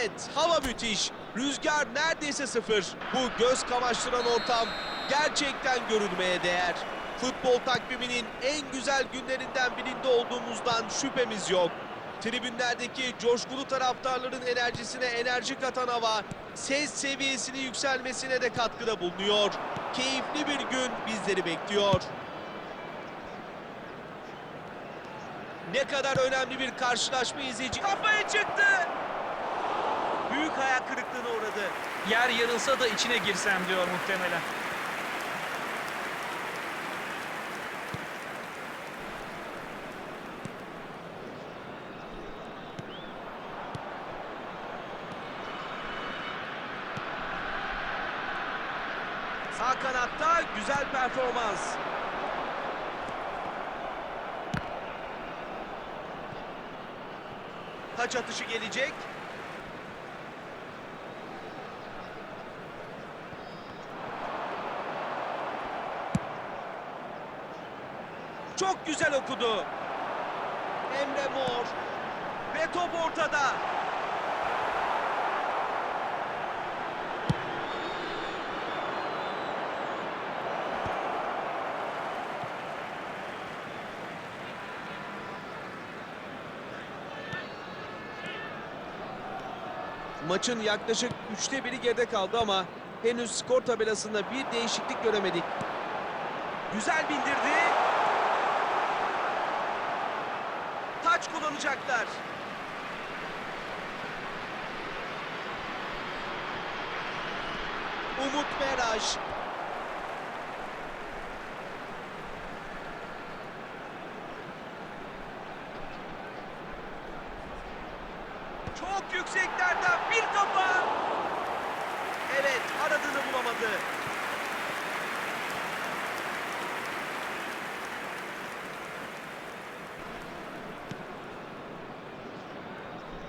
Evet, hava müthiş. Rüzgar neredeyse sıfır. Bu göz kamaştıran ortam gerçekten görülmeye değer. Futbol takviminin en güzel günlerinden birinde olduğumuzdan şüphemiz yok. Tribünlerdeki coşkulu taraftarların enerjisine enerji katan hava, ses seviyesini yükselmesine de katkıda bulunuyor. Keyifli bir gün bizleri bekliyor. Ne kadar önemli bir karşılaşma izleyici kafaya çıktı. Büyük hayal kırıklığına uğradı. Yer yarılsa da içine girsem diyor muhtemelen. Sağ kanatta güzel performans. Taç atışı gelecek. Çok güzel okudu. Emre Mor. Ve top ortada. Maçın yaklaşık üçte biri geride kaldı ama henüz skor tabelasında bir değişiklik göremedik. Güzel bindirdi. Taç kullanacaklar. Umut Meraş. Çok yükseklerden bir kafa. Evet aradığını bulamadı.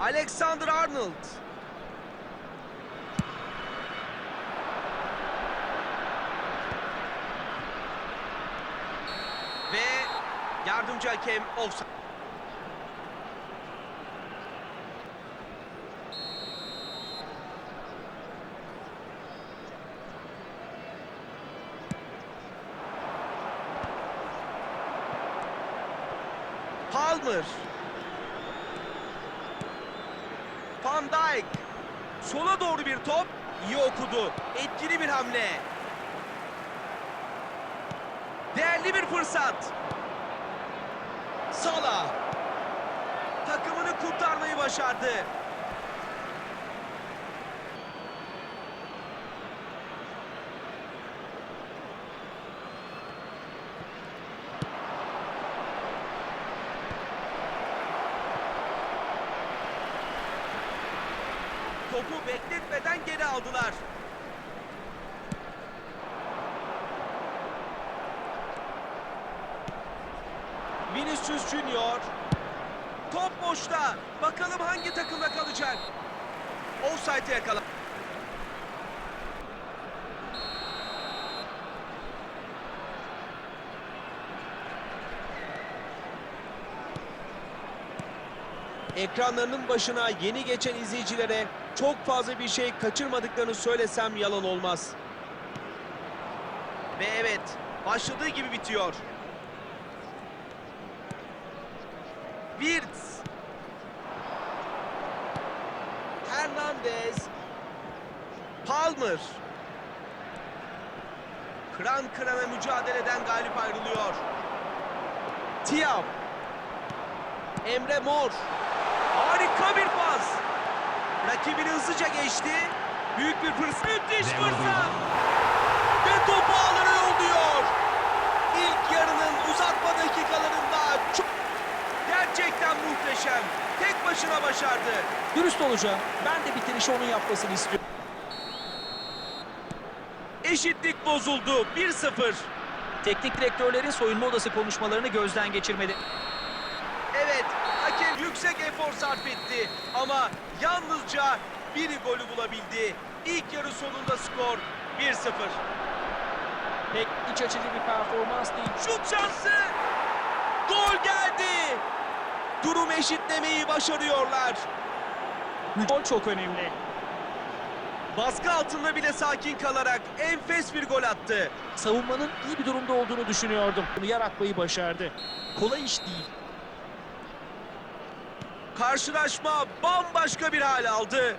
Alexander Arnold. Ve yardımcı hakem offside. Palmer. Van Dijk. Sola doğru bir top. İyi okudu. Etkili bir hamle. Değerli bir fırsat. Salah. Takımını kurtarmayı başardı. Bekletmeden geri aldılar. Vinicius Junior. Top boşta. Bakalım hangi takımda kalacak. Offside'e yakala. Ekranlarının başına yeni geçen izleyicilere çok fazla bir şey kaçırmadıklarını söylesem yalan olmaz. Ve evet, başladığı gibi bitiyor. Wirtz. Hernandez. Palmer. Kıran kırana mücadeleden galip ayrılıyor. Tiam. Emre Mor. Harika bir pas. Rakibini hızlıca geçti. Büyük bir fırsat. Müthiş fırsat. Ve topu ağlara yolluyor. İlk yarının uzatma dakikalarında çok... Gerçekten muhteşem. Tek başına başardı. Dürüst olacağım. Ben de bitirişi onun yapmasını istiyorum. Eşitlik bozuldu. 1-0. Teknik direktörlerin soyunma odası konuşmalarını gözden geçirmeli. Yüksek efor sarf etti ama yalnızca biri golü bulabildi. İlk yarı sonunda skor 1-0. Pek iç açıcı bir performans değil. Şut şansı! Gol geldi! Durum eşitlemeyi başarıyorlar. Gol çok önemli. Baskı altında bile sakin kalarak enfes bir gol attı. Savunmanın iyi bir durumda olduğunu düşünüyordum. Bunu yaratmayı başardı. Kolay iş değil. Karşılaşma bambaşka bir hal aldı.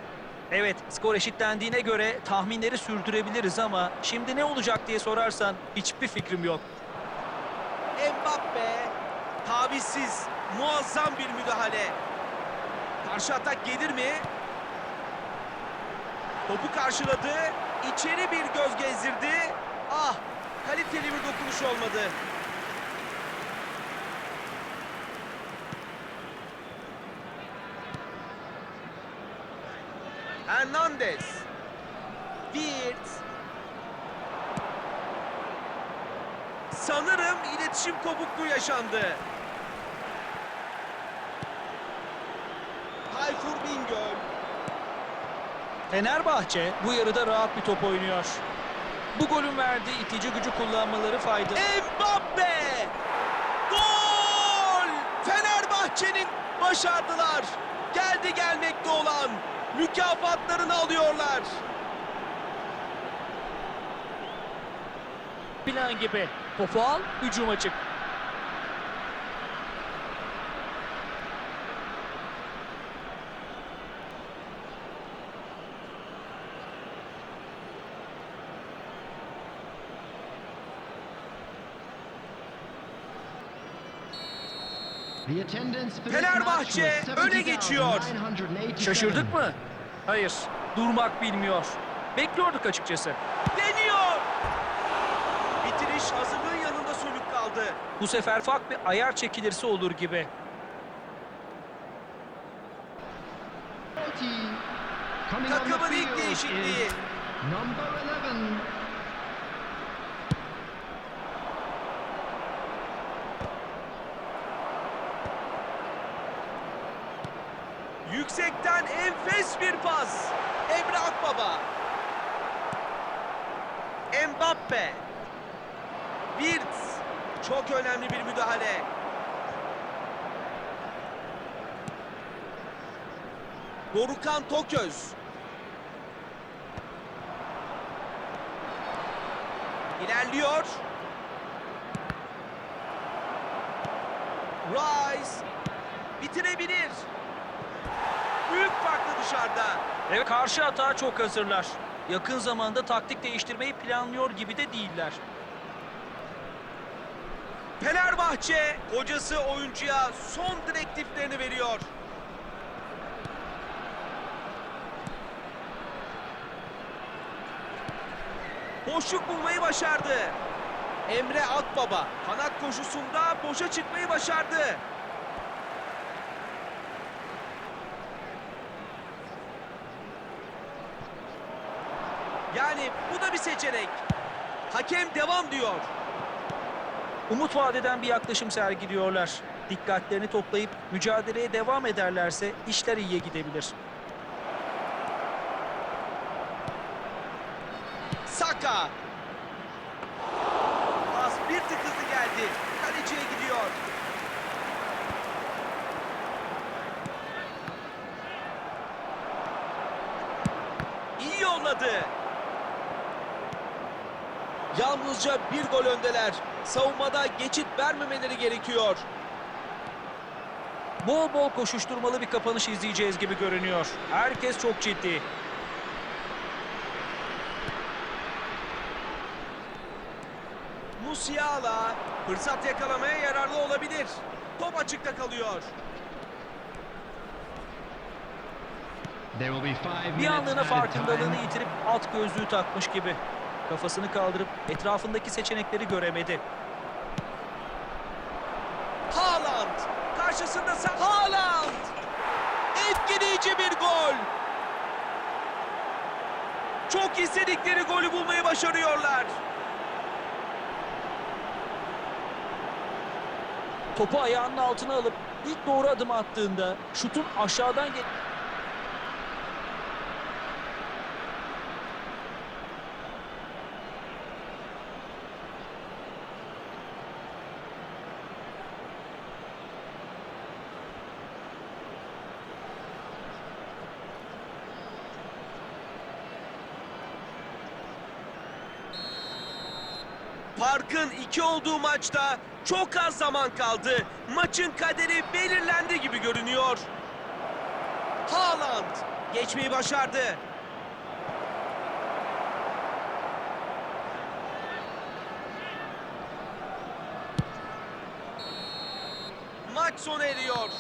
Evet, skor eşitlendiğine göre tahminleri sürdürebiliriz ama şimdi ne olacak diye sorarsan hiçbir fikrim yok. Mbappe tavizsiz muazzam bir müdahale. Karşı atak gelir mi? Topu karşıladı. içeri bir göz gezdirdi. Ah kaliteli bir dokunuş olmadı. Hernandez. Wirtz. Sanırım iletişim kopukluğu yaşandı. Tayfur Bingöl. Fenerbahçe bu yarıda rahat bir top oynuyor. Bu golün verdiği itici gücü kullanmaları faydalı. Mbappe! Gol! Fenerbahçe'nin başardılar. Geldi gelmekte olan mükafatlarını alıyorlar. Plan gibi. Topu al, hücuma çık. Fenerbahçe öne geçiyor. Şaşırdık mı? Hayır, durmak bilmiyor. Bekliyorduk açıkçası. Deniyor. Bitiriş hazırlığın yanında sönük kaldı. Bu sefer ufak bir ayar çekilirse olur gibi. Takımın ilk değişikliği. Yüksekten enfes bir pas. Emre Akbaba. Mbappe. Wirtz. Çok önemli bir müdahale. Dorukan Toköz. İlerliyor. Rice. Bitirebilir. Büyük farklı dışarıda. Evet, karşı atağa çok hazırlar. Yakın zamanda taktik değiştirmeyi planlıyor gibi de değiller. Fenerbahçe hocası oyuncuya son direktiflerini veriyor. Boşluk bulmayı başardı. Emre Akbaba kanat koşusunda boşa çıkmayı başardı. Yani bu da bir seçenek. Hakem devam diyor. Umut vadeden bir yaklaşım sergiliyorlar. Dikkatlerini toplayıp mücadeleye devam ederlerse işler iyiye gidebilir. Saka. Pas bir tık hızlı geldi. Kaleciye gidiyor. İyi yolladı. Yalnızca bir gol öndeler. Savunmada geçit vermemeleri gerekiyor. Bol bol koşuşturmalı bir kapanış izleyeceğiz gibi görünüyor. Herkes çok ciddi. Musiala fırsat yakalamaya yararlı olabilir. Top açıkta kalıyor. Bir anlığına farkındalığını yitirip alt gözlüğü takmış gibi. Kafasını kaldırıp etrafındaki seçenekleri göremedi. Haaland karşısında sa- Haaland etkileyici bir gol. Çok istedikleri golü bulmayı başarıyorlar. Topu ayağının altına alıp ilk doğru adım attığında şutun aşağıdan gel Farkın iki olduğu maçta çok az zaman kaldı. Maçın kaderi belirlendi gibi görünüyor. Haaland geçmeyi başardı. Maç sona eriyor.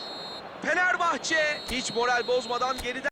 Fenerbahçe hiç moral bozmadan geriden